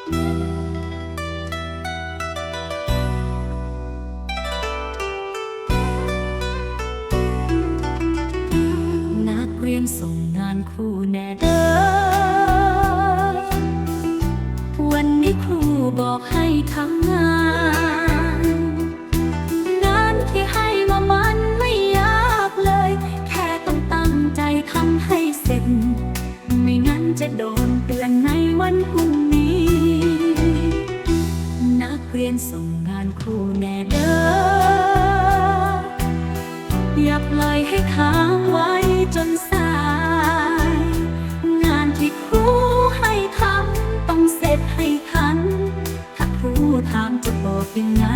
นักเรียนส่งงานครูแน่ แน่เด้ออย่าปล่อยให้ค้างไว้จนสาย งานที่ครูให้ทำต้องเสร็จให้ทัน ถ้าครูถามจะบอกยังไง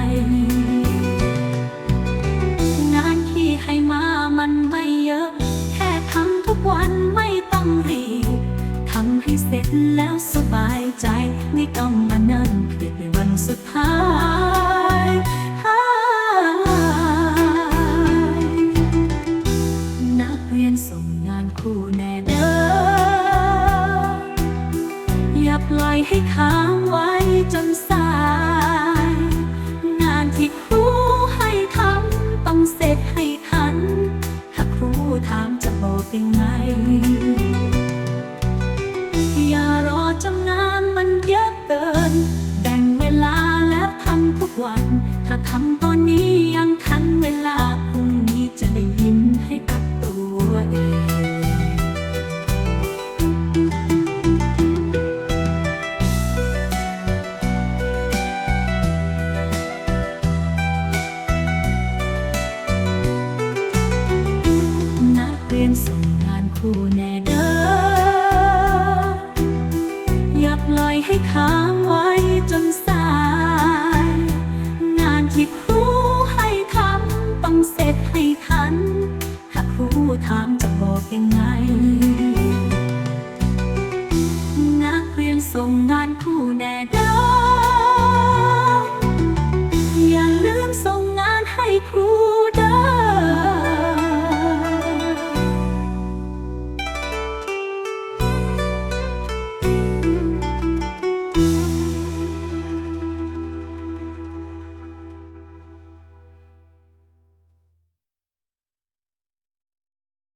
งานที่ให้มามันไม่เยอะ แค่ทำทุกวันไม่ต้องรีบทำให้เสร็จแล้วสบายใจ ไม่ต้องมานิ่นเพื่อในวันสุดท้าย รียนส่งงานครูแน่เด้ออย่าปล่อยให้ค้างไว้จนสาย งานที่ครูให้ทำต้องเสร็จให้ทัน ถ้าครูถามจะบอกยังไง อย่ารอจนงานมันเยอะเกิน แบ่งเวลาแล้วทำทุกวัน ถ้าทำตอนนี้ยังทันเวลา ส่งงานครูแน่เด้ออย่าปล่อยให้ค้างไว้จนสาย งานที่ครูให้ทำต้องเสร็จให้ทัน ถ้าครูถามจะบอกยังไง นักเรียนส่งงานครูแน่เด้ออย่าลืมส่งงานให้ครู